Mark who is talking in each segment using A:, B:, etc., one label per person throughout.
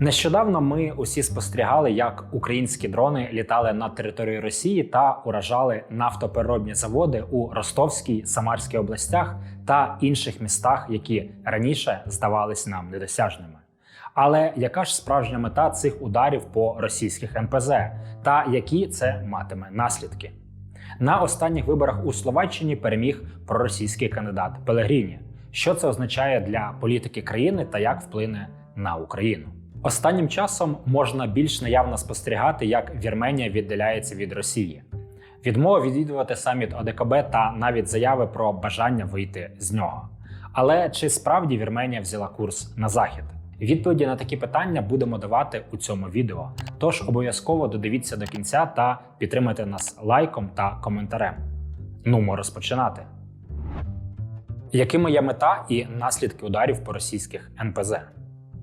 A: Нещодавно ми усі спостерігали, як українські дрони літали над територією Росії та уражали нафтопереробні заводи у Ростовській, Самарській областях та інших містах, які раніше здавались нам недосяжними. Але яка ж справжня мета цих ударів по російських НПЗ та які це матиме наслідки? На останніх виборах у Словаччині переміг проросійський кандидат Пелегріні. Що це означає для політики країни та як вплине на Україну? Останнім часом можна більш наявно спостерігати, як Вірменія віддаляється від Росії. Відмова відвідувати саміт ОДКБ та навіть заяви про бажання вийти з нього. Але чи справді Вірменія взяла курс на захід? Відповіді на такі питання будемо давати у цьому відео. Тож обов'язково додивіться до кінця та підтримайте нас лайком та коментарем. Нумо розпочинати. Якими є мета і наслідки ударів по російських НПЗ?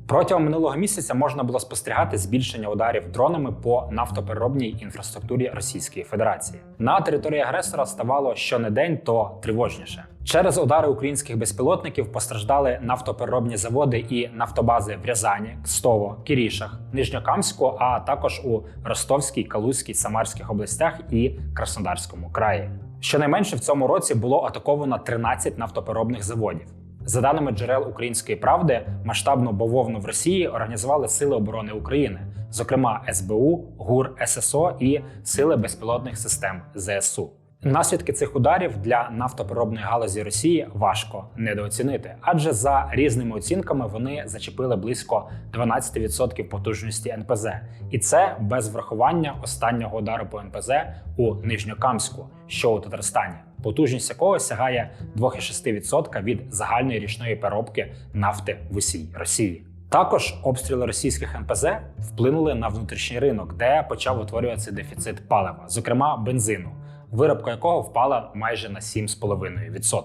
A: Протягом минулого місяця можна було спостерігати збільшення ударів дронами по нафтопереробній інфраструктурі Російської Федерації. На території агресора ставало щонедень, то тривожніше. Через удари українських безпілотників постраждали нафтопереробні заводи і нафтобази в Рязані, Кстово, Кірішах, Нижньокамську, а також у Ростовській, Калузькій, Самарських областях і Краснодарському краї. Щонайменше в цьому році було атаковано 13 нафтопереробних заводів. За даними джерел української правди, масштабну бавовну в Росії організували Сили оборони України, зокрема СБУ, ГУР ССО і Сили безпілотних систем ЗСУ. Наслідки цих ударів для нафтопереробної галузі Росії важко недооцінити, адже за різними оцінками вони зачепили близько 12% потужності НПЗ, і це без врахування останнього удару по НПЗ у Нижньокамську, що у Татарстані, потужність якого сягає 2,6% від загальної річної переробки нафти в усій Росії. Також обстріли російських НПЗ вплинули на внутрішній ринок, де почав утворюватися дефіцит палива, зокрема бензину, виробка якого впала майже на 7,5%.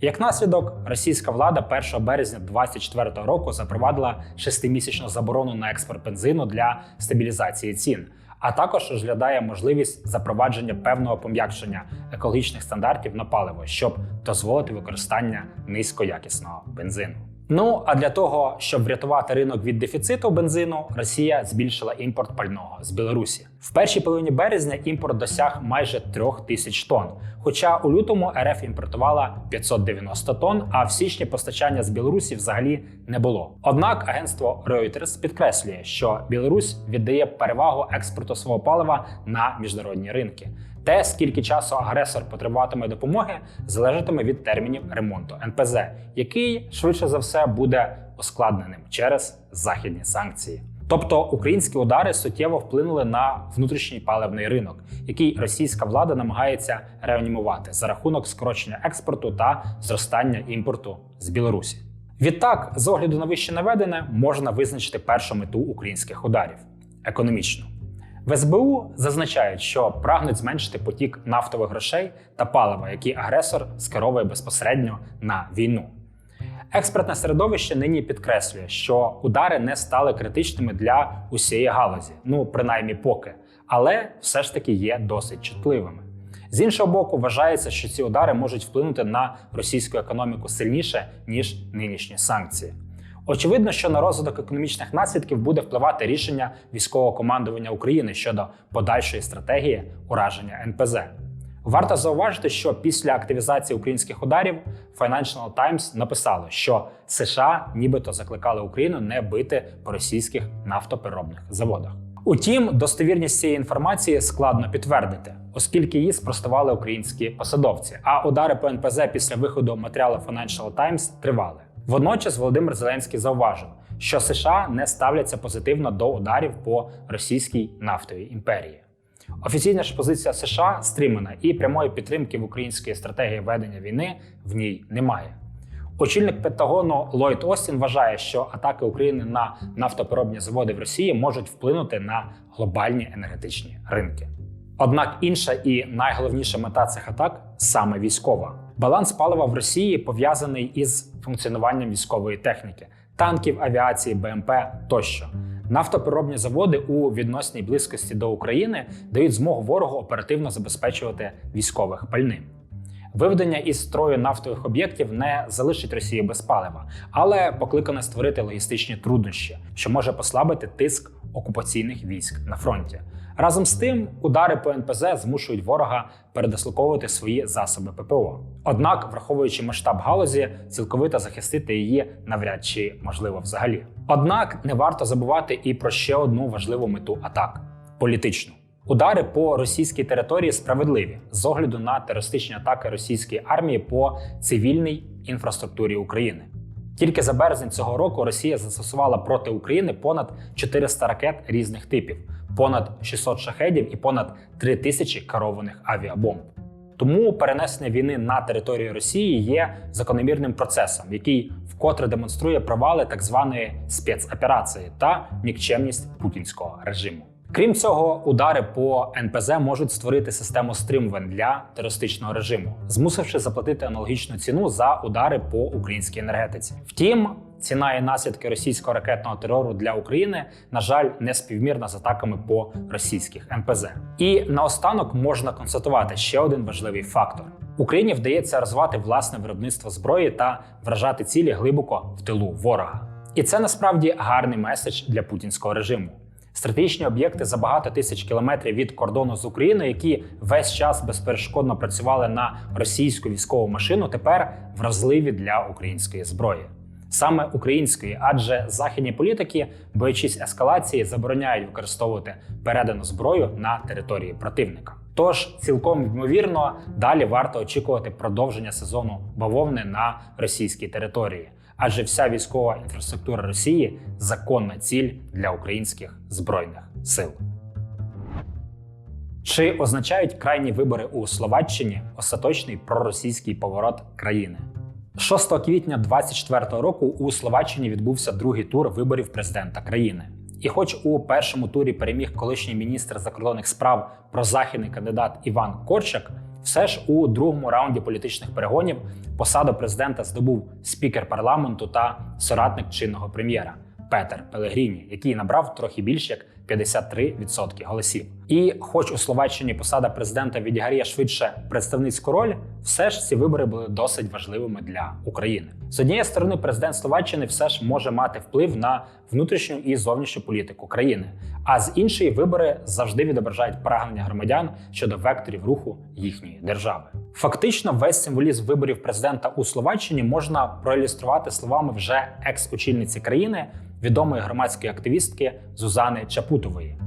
A: Як наслідок, російська влада 1 березня 2024 року запровадила шестимісячну заборону на експорт бензину для стабілізації цін, а також розглядає можливість запровадження певного пом'якшення екологічних стандартів на паливо, щоб дозволити використання низькоякісного бензину. Ну а для того, щоб врятувати ринок від дефіциту бензину, Росія збільшила імпорт пального з Білорусі. В першій половині березня імпорт досяг майже трьох тисяч тонн. Хоча у лютому РФ імпортувала 590 тонн, а в січні постачання з Білорусі взагалі не було. Однак агентство Reuters підкреслює, що Білорусь віддає перевагу експорту свого палива на міжнародні ринки. Те, скільки часу агресор потребуватиме допомоги, залежатиме від термінів ремонту НПЗ, який швидше за все буде ускладненим через західні санкції. Тобто українські удари суттєво вплинули на внутрішній паливний ринок, який російська влада намагається реанімувати за рахунок скорочення експорту та зростання імпорту з Білорусі. Відтак, з огляду на вище наведене, можна визначити першу мету українських ударів економічну. В СБУ зазначають, що прагнуть зменшити потік нафтових грошей та палива, які агресор скеровує безпосередньо на війну. Експертне середовище нині підкреслює, що удари не стали критичними для усієї галузі, ну принаймні поки, але все ж таки є досить чутливими. З іншого боку, вважається, що ці удари можуть вплинути на російську економіку сильніше ніж нинішні санкції. Очевидно, що на розвиток економічних наслідків буде впливати рішення військового командування України щодо подальшої стратегії ураження НПЗ. Варто зауважити, що після активізації українських ударів Financial Times написало, що США нібито закликали Україну не бити по російських нафтопереробних заводах. Утім, достовірність цієї інформації складно підтвердити, оскільки її спростували українські посадовці. А удари по НПЗ після виходу матеріалу Financial Times тривали. Водночас Володимир Зеленський зауважив, що США не ставляться позитивно до ударів по російській нафтовій імперії. Офіційна ж позиція США стримана і прямої підтримки в української стратегії ведення війни в ній немає. Очільник Пентагону Ллойд Остін вважає, що атаки України на нафтопереробні заводи в Росії можуть вплинути на глобальні енергетичні ринки. Однак інша і найголовніша мета цих атак саме військова. Баланс палива в Росії пов'язаний із функціонуванням військової техніки, танків, авіації, БМП тощо. Нафтопереробні заводи у відносній близькості до України дають змогу ворогу оперативно забезпечувати військових пальним. Виведення із строю нафтових об'єктів не залишить Росію без палива, але покликане створити логістичні труднощі, що може послабити тиск окупаційних військ на фронті. Разом з тим, удари по НПЗ змушують ворога передислоковувати свої засоби ППО. Однак, враховуючи масштаб галузі, цілковито захистити її навряд чи можливо взагалі. Однак не варто забувати і про ще одну важливу мету атак політичну. Удари по російській території справедливі з огляду на терористичні атаки російської армії по цивільній інфраструктурі України. Тільки за березень цього року Росія застосувала проти України понад 400 ракет різних типів, понад 600 шахедів і понад 3000 керованих авіабомб. Тому перенесення війни на територію Росії є закономірним процесом, який вкотре демонструє провали так званої спецоперації та нікчемність путінського режиму. Крім цього, удари по НПЗ можуть створити систему стримувань для терористичного режиму, змусивши заплатити аналогічну ціну за удари по українській енергетиці. Втім, ціна і наслідки російського ракетного терору для України, на жаль, не співмірна з атаками по російських НПЗ. І наостанок можна констатувати ще один важливий фактор: Україні вдається розвивати власне виробництво зброї та вражати цілі глибоко в тилу ворога. І це насправді гарний меседж для путінського режиму. Стратегічні об'єкти за багато тисяч кілометрів від кордону з Україною, які весь час безперешкодно працювали на російську військову машину, тепер вразливі для української зброї. Саме української, адже західні політики, боячись ескалації, забороняють використовувати передану зброю на території противника. Тож цілком ймовірно далі варто очікувати продовження сезону бавовни на російській території, адже вся військова інфраструктура Росії законна ціль для українських збройних сил. Чи означають крайні вибори у Словаччині остаточний проросійський поворот країни? 6 квітня 2024 року у Словаччині відбувся другий тур виборів президента країни. І, хоч у першому турі переміг колишній міністр закордонних справ прозахідний кандидат Іван Корчак, все ж у другому раунді політичних перегонів посаду президента здобув спікер парламенту та соратник чинного прем'єра Петер Пелегріні, який набрав трохи більше як 53% голосів. І, хоч у Словаччині посада президента відіграє швидше представницьку роль, все ж ці вибори були досить важливими для України. З однієї сторони, президент Словаччини все ж може мати вплив на внутрішню і зовнішню політику країни, а з іншої вибори завжди відображають прагнення громадян щодо векторів руху їхньої держави. Фактично, весь символізм виборів президента у Словаччині можна проілюструвати словами вже екс-очільниці країни, відомої громадської активістки Зузани Чапутової.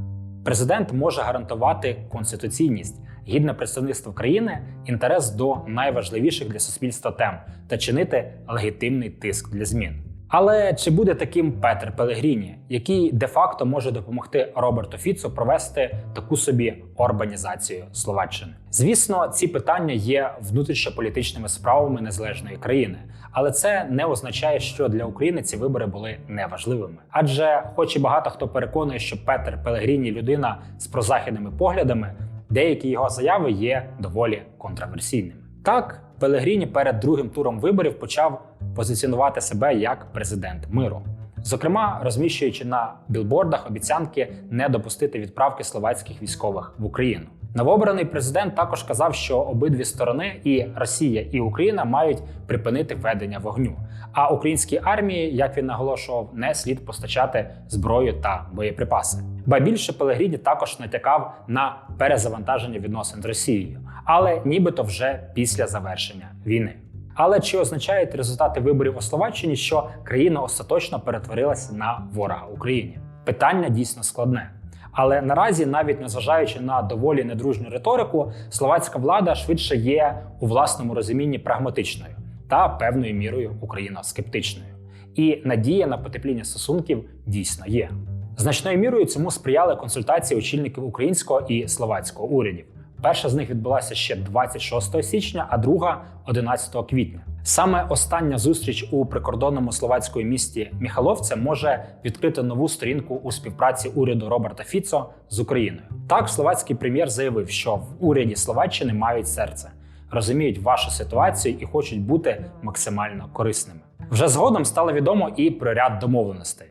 A: Президент може гарантувати конституційність, гідне представництво країни, інтерес до найважливіших для суспільства тем та чинити легітимний тиск для змін. Але чи буде таким Петр Пелегріні, який де-факто може допомогти Роберту Фіцу провести таку собі орбанізацію Словаччини? Звісно, ці питання є внутрішньополітичними справами незалежної країни, але це не означає, що для України ці вибори були неважливими. Адже, хоч і багато хто переконує, що Петр Пелегріні людина з прозахідними поглядами, деякі його заяви є доволі контроверсійними. Так, Пелегріні перед другим туром виборів почав позиціонувати себе як президент миру. Зокрема, розміщуючи на білбордах обіцянки не допустити відправки словацьких військових в Україну. Новообраний президент також казав, що обидві сторони, і Росія, і Україна, мають припинити ведення вогню. А українській армії, як він наголошував, не слід постачати зброю та боєприпаси. Ба більше Пелегріні також натякав на перезавантаження відносин з Росією, але нібито вже після завершення війни. Але чи означають результати виборів у Словаччині, що країна остаточно перетворилася на ворога Україні? Питання дійсно складне. Але наразі, навіть незважаючи на доволі недружню риторику, словацька влада швидше є у власному розумінні прагматичною та певною мірою україноскептичною. І надія на потепління стосунків дійсно є. Значною мірою цьому сприяли консультації очільників українського і словацького урядів. Перша з них відбулася ще 26 січня, а друга 11 квітня. Саме остання зустріч у прикордонному словацькому місті Міхаловце може відкрити нову сторінку у співпраці уряду Роберта Фіцо з Україною. Так, словацький прем'єр заявив, що в уряді Словаччини мають серце, розуміють вашу ситуацію і хочуть бути максимально корисними. Вже згодом стало відомо і про ряд домовленостей.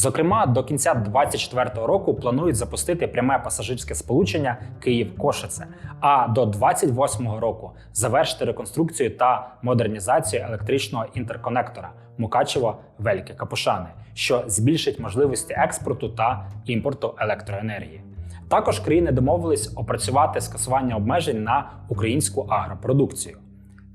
A: Зокрема, до кінця 2024 року планують запустити пряме пасажирське сполучення Київ-Кошице, а до 2028 року завершити реконструкцію та модернізацію електричного інтерконектора Мукачево Вельке Капушани, що збільшить можливості експорту та імпорту електроенергії. Також країни домовились опрацювати скасування обмежень на українську агропродукцію.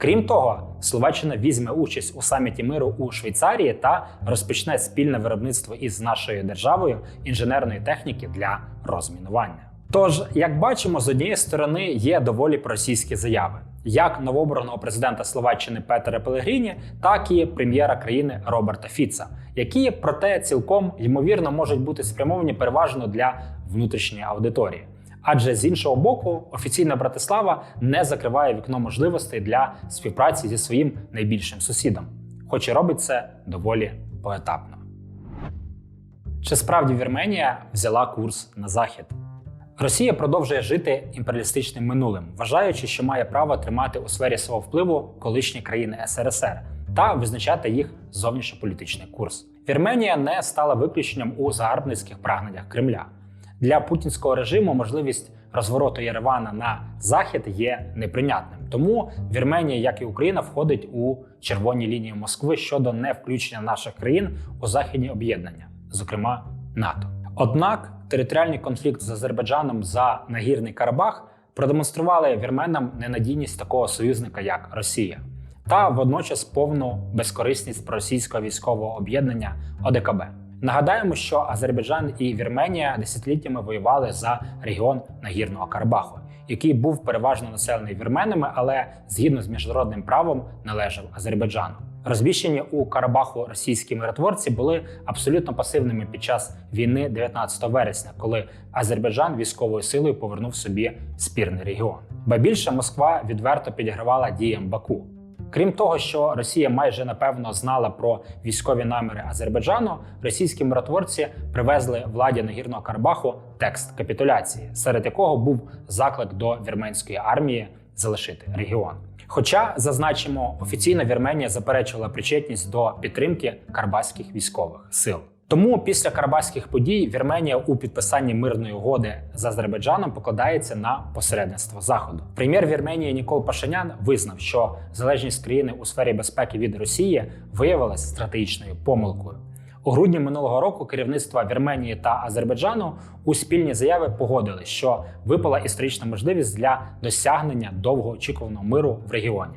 A: Крім того, Словаччина візьме участь у саміті миру у Швейцарії та розпочне спільне виробництво із нашою державою інженерної техніки для розмінування. Тож, як бачимо, з однієї сторони є доволі проросійські заяви, як новообраного президента Словаччини Петера Пелегріні, так і прем'єра країни Роберта Фіца, які проте цілком ймовірно можуть бути спрямовані переважно для внутрішньої аудиторії. Адже з іншого боку, офіційна Братислава не закриває вікно можливостей для співпраці зі своїм найбільшим сусідом, хоч і робить це доволі поетапно. Чи справді Вірменія взяла курс на захід? Росія продовжує жити імперіалістичним минулим, вважаючи, що має право тримати у сфері свого впливу колишні країни СРСР та визначати їх зовнішньополітичний курс. Вірменія не стала виключенням у загарбницьких прагненнях Кремля. Для путінського режиму можливість розвороту Єревана на захід є неприйнятним. Тому Вірменія, як і Україна, входить у червоні лінії Москви щодо невключення наших країн у західні об'єднання, зокрема НАТО. Однак територіальний конфлікт з Азербайджаном за нагірний Карабах продемонстрували вірменам ненадійність такого союзника, як Росія, та водночас повну безкорисність проросійського військового об'єднання ОДКБ. Нагадаємо, що Азербайджан і Вірменія десятиліттями воювали за регіон Нагірного Карабаху, який був переважно населений вірменами, але згідно з міжнародним правом належав Азербайджану. Розміщені у Карабаху російські миротворці були абсолютно пасивними під час війни 19 вересня, коли Азербайджан військовою силою повернув собі спірний регіон. Ба більше Москва відверто підігравала діям Баку. Крім того, що Росія майже напевно знала про військові наміри Азербайджану, російські миротворці привезли владі Нагірного Карабаху текст капітуляції, серед якого був заклик до вірменської армії залишити регіон. Хоча зазначимо, офіційно Вірменія заперечувала причетність до підтримки карабаських військових сил. Тому після карабаських подій Вірменія у підписанні мирної угоди з Азербайджаном покладається на посередництво заходу. Прем'єр Вірменії Нікол Пашинян визнав, що залежність країни у сфері безпеки від Росії виявилася стратегічною помилкою. У грудні минулого року керівництва Вірменії та Азербайджану у спільні заяви погодили, що випала історична можливість для досягнення довгоочікуваного миру в регіоні.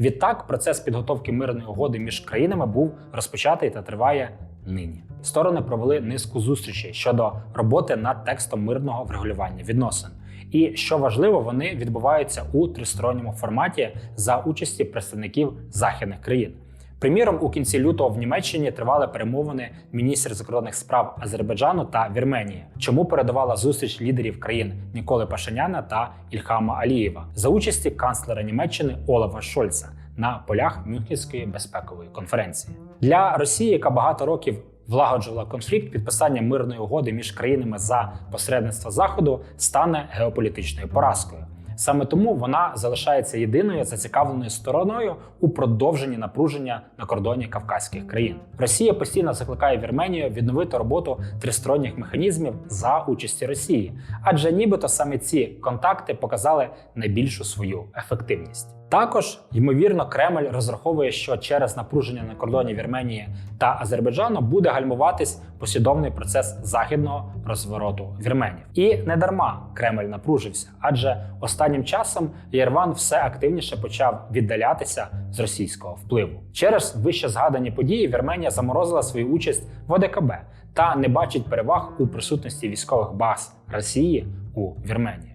A: Відтак, процес підготовки мирної угоди між країнами був розпочатий та триває нині. Сторони провели низку зустрічей щодо роботи над текстом мирного врегулювання відносин. І що важливо, вони відбуваються у тристоронньому форматі за участі представників західних країн. Приміром, у кінці лютого в Німеччині тривали перемовини міністр закордонних справ Азербайджану та Вірменії, чому передавала зустріч лідерів країн Ніколи Пашиняна та Ільхама Алієва за участі канцлера Німеччини Олафа Шольца на полях Мюнхенської безпекової конференції для Росії, яка багато років влагоджувала конфлікт, підписання мирної угоди між країнами за посередництва заходу стане геополітичною поразкою. Саме тому вона залишається єдиною зацікавленою стороною у продовженні напруження на кордоні кавказьких країн. Росія постійно закликає Вірменію відновити роботу тристоронніх механізмів за участі Росії, адже нібито саме ці контакти показали найбільшу свою ефективність. Також, ймовірно, Кремль розраховує, що через напруження на кордоні Вірменії та Азербайджану буде гальмуватись послідовний процес західного розвороту вірменів. І не дарма Кремль напружився, адже останнім часом Єрван все активніше почав віддалятися з російського впливу. Через вище згадані події Вірменія заморозила свою участь в ОДКБ та не бачить переваг у присутності військових баз Росії у Вірменії.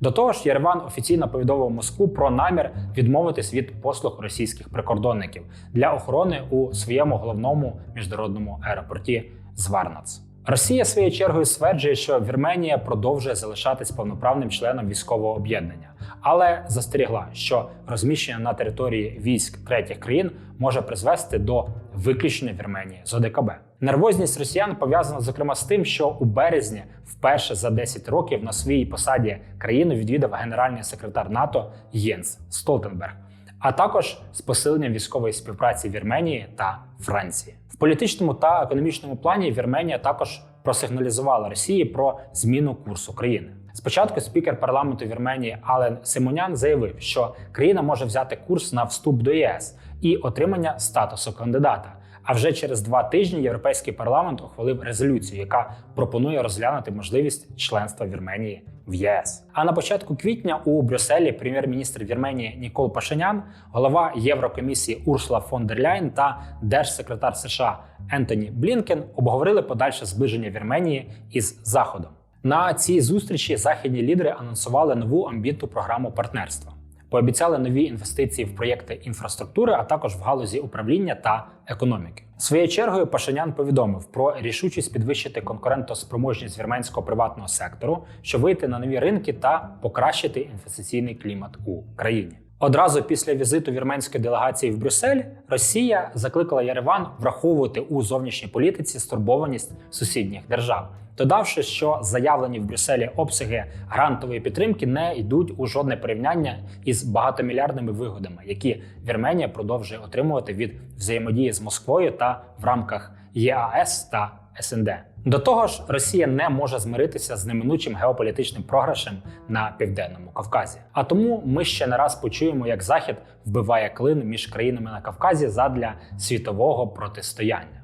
A: До того ж, Єреван офіційно повідомив Москву про намір відмовитись від послуг російських прикордонників для охорони у своєму головному міжнародному аеропорті Зварнац. Росія своєю чергою стверджує, що Вірменія продовжує залишатись повноправним членом військового об'єднання, але застерігла, що розміщення на території військ третіх країн може призвести до виключення Вірменії з ОДКБ. Нервозність росіян пов'язана зокрема з тим, що у березні, вперше за 10 років, на своїй посаді країну відвідав генеральний секретар НАТО Єнс Столтенберг. а також з посиленням військової співпраці Вірменії та Франції. В політичному та економічному плані Вірменія також просигналізувала Росії про зміну курсу країни. Спочатку спікер парламенту Вірменії Ален Симонян заявив, що країна може взяти курс на вступ до ЄС і отримання статусу кандидата. А вже через два тижні європейський парламент ухвалив резолюцію, яка пропонує розглянути можливість членства Вірменії в ЄС. А на початку квітня у Брюсселі прем'єр-міністр Вірменії Нікол Пашинян, голова Єврокомісії Урсула фон дер Ляйн та держсекретар США Ентоні Блінкен обговорили подальше зближення Вірменії із Заходом. На цій зустрічі західні лідери анонсували нову амбітну програму партнерства. Пообіцяли нові інвестиції в проєкти інфраструктури, а також в галузі управління та економіки. Своєю чергою Пашинян повідомив про рішучість підвищити конкурентоспроможність вірменського приватного сектору, щоб вийти на нові ринки та покращити інвестиційний клімат у країні. Одразу після візиту вірменської делегації в Брюссель Росія закликала Єреван враховувати у зовнішній політиці стурбованість сусідніх держав, додавши, що заявлені в Брюсселі обсяги грантової підтримки не йдуть у жодне порівняння із багатомільярдними вигодами, які Вірменія продовжує отримувати від взаємодії з Москвою та в рамках ЄАЕС та СНД. До того ж, Росія не може змиритися з неминучим геополітичним програшем на південному Кавказі. А тому ми ще не раз почуємо, як Захід вбиває клин між країнами на Кавказі задля світового протистояння.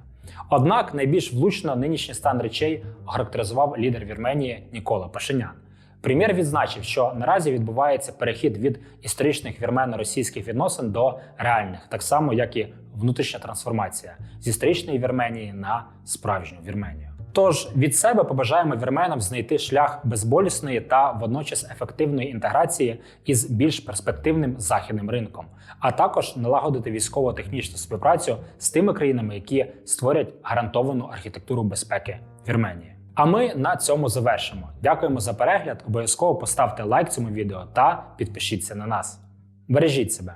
A: Однак найбільш влучно нинішній стан речей охарактеризував лідер Вірменії Нікола Пашинян. Прем'єр відзначив, що наразі відбувається перехід від історичних вірмено-російських відносин до реальних, так само як і внутрішня трансформація з історичної Вірменії на справжню Вірменію. Тож від себе побажаємо вірменам знайти шлях безболісної та водночас ефективної інтеграції із більш перспективним західним ринком, а також налагодити військово-технічну співпрацю з тими країнами, які створять гарантовану архітектуру безпеки Вірменії. А ми на цьому завершимо. Дякуємо за перегляд. Обов'язково поставте лайк цьому відео та підпишіться на нас. Бережіть себе.